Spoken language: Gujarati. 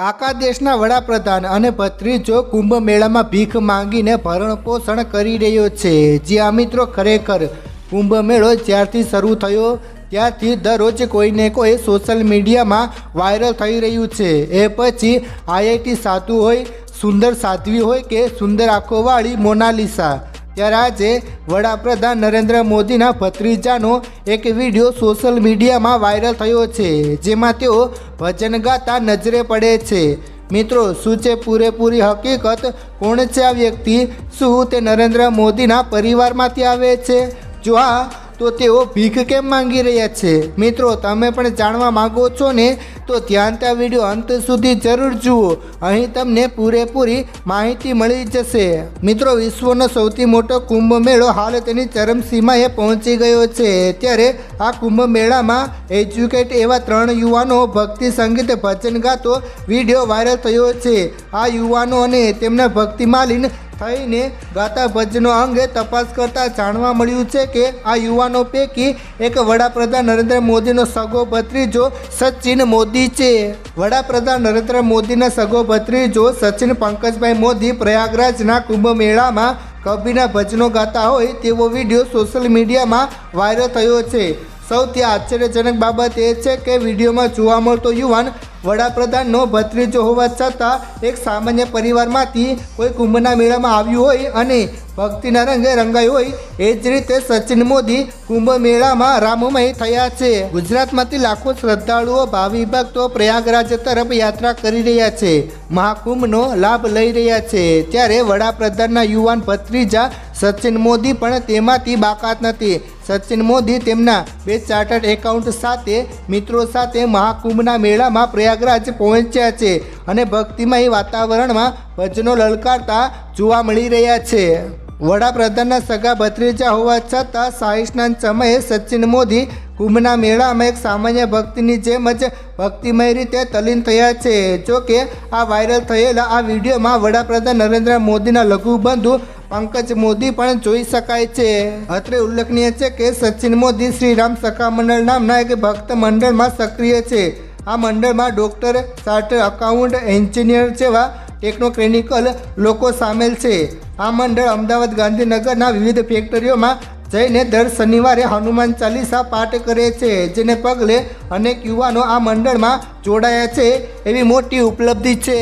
કાકા દેશના વડાપ્રધાન અને ભત્રીજો કુંભ મેળામાં ભીખ માંગીને ભરણ પોષણ કરી રહ્યો છે. જ્યાં મિત્રો ખરેખર કુંભ મેળો જ્યારથી શરૂ થયો, ત્યારથી દરરોજ કોઈને કોઈ સોશિયલ મીડિયામાં વાયરલ થઈ રહ્યું છે. એ પછી આઈઆઈટી સાધુ હોય, સુંદર સાધ્વી હોય કે સુંદર આંખોવાળી મોનાલિસા. ત્યારે આજે વડાપ્રધાન નરેન્દ્ર મોદીના ભત્રીજાનો એક વીડિયો સોશિયલ મીડિયામાં વાયરલ થયો છે, જેમાં તેઓ ભજન ગાતા નજરે પડે છે. મિત્રો, શું છે પૂરેપૂરી હકીકત? કોણ છે આ વ્યક્તિ? શું તે નરેન્દ્ર મોદીના પરિવારમાંથી આવે છે? જો હા તો તેઓ ભીખ કેમ માંગી રહ્યા છે? મિત્રો, તમે પણ જાણવા માંગો છો ને? તો ધ્યાનતા વીડિયો અંત સુધી જરૂર જુઓ. અહીં તમને પૂરેપૂરી માહિતી મળી જશે. મિત્રો, વિશ્વનો સૌથી મોટો કુંભ મેળો હાલ તેની ચરમસીમાએ પહોંચી ગયો છે. ત્યારે આ કુંભ મેળામાં એજ્યુકેટ એવા ત્રણ યુવાનો ભક્તિ સંગીત ભજન ગાતો વીડિયો વાયરલ થયો છે. આ યુવાનો અને તેમના ભક્તિમાલીન થઈને ગાતા ભજનો અંગે તપાસ કરતા જાણવા મળ્યું છે કે આ યુવાનો પૈકી એક વડાપ્રધાન નરેન્દ્ર મોદીનો સગો ભત્રીજો સચિન મોદી છે. વડાપ્રધાન નરેન્દ્ર મોદીના સગો ભત્રીજો સચિન પંકજભાઈ મોદી પ્રયાગરાજના કુંભ મેળામાં કબીના ભજનો ગાતા હોય તેવો વીડિયો સોશિયલ મીડિયામાં વાયરલ થયો છે. સૌથી આશ્ચર્યજનક બાબત એ છે કે વિડીયોમાં જોવા મળતો યુવાન વડાપ્રધાનનો ભત્રીજો હોવા છતાં એક સામાન્ય પરિવારમાંથી કોઈ કુંભના મેળામાં આવ્યું હોય અને ભક્તિના રંગે રંગાયું હોય, એ જ રીતે સચિન મોદી કુંભ મેળામાં રામમય થયા છે. ગુજરાતમાંથી લાખો શ્રદ્ધાળુઓ ભાવિ ભક્તો પ્રયાગરાજ તરફ યાત્રા કરી રહ્યા છે. મહાકુંભનો લાભ લઈ રહ્યા છે. ત્યારે વડાપ્રધાનના યુવાન ભત્રીજા સચિન મોદી પણ તેમાંથી બાકાત નથી. સચિન મોદી તેમના બે ચાર્ટર્ડ એકાઉન્ટ સાથે મિત્રો સાથે મહાકુંભના મેળામાં પ્રયાગરાજ પહોંચ્યા છે અને ભક્તિમય વાતાવરણમાં ભજનો લલકારતા જોવા મળી રહ્યા છે. વડાપ્રધાનના સગા ભત્રીજા હોવા છતાં શાહી સમયે સચિન મોદી કુંભના મેળામાં એક સામાન્ય ભક્તિની જેમ જ ભક્તિમય રીતે તલીન થયા છે. જો કે આ વાયરલ થયેલા આ વિડીયોમાં વડાપ્રધાન નરેન્દ્ર મોદીના લઘુબંધુ પંકજ મોદી પણ જોઈ શકાય છે. અત્રે ઉલ્લેખનીય છે કે સચિન મોદી શ્રીરામ સખા મંડળ નામના એક ભક્ત મંડળમાં સક્રિય છે. આ મંડળમાં ડૉક્ટર ચાર્ટર્ડ અકાઉન્ટ એન્જિનિયર જેવા ટેકનોક્રેનિકલ લોકો સામેલ છે. આ મંડળ અમદાવાદ ગાંધીનગરના વિવિધ ફેક્ટરીઓમાં જઈને દર શનિવારે હનુમાન ચાલીસા પાઠ કરે છે, જેને પગલે અનેક યુવાનો આ મંડળમાં જોડાયા છે એવી મોટી ઉપલબ્ધિ છે.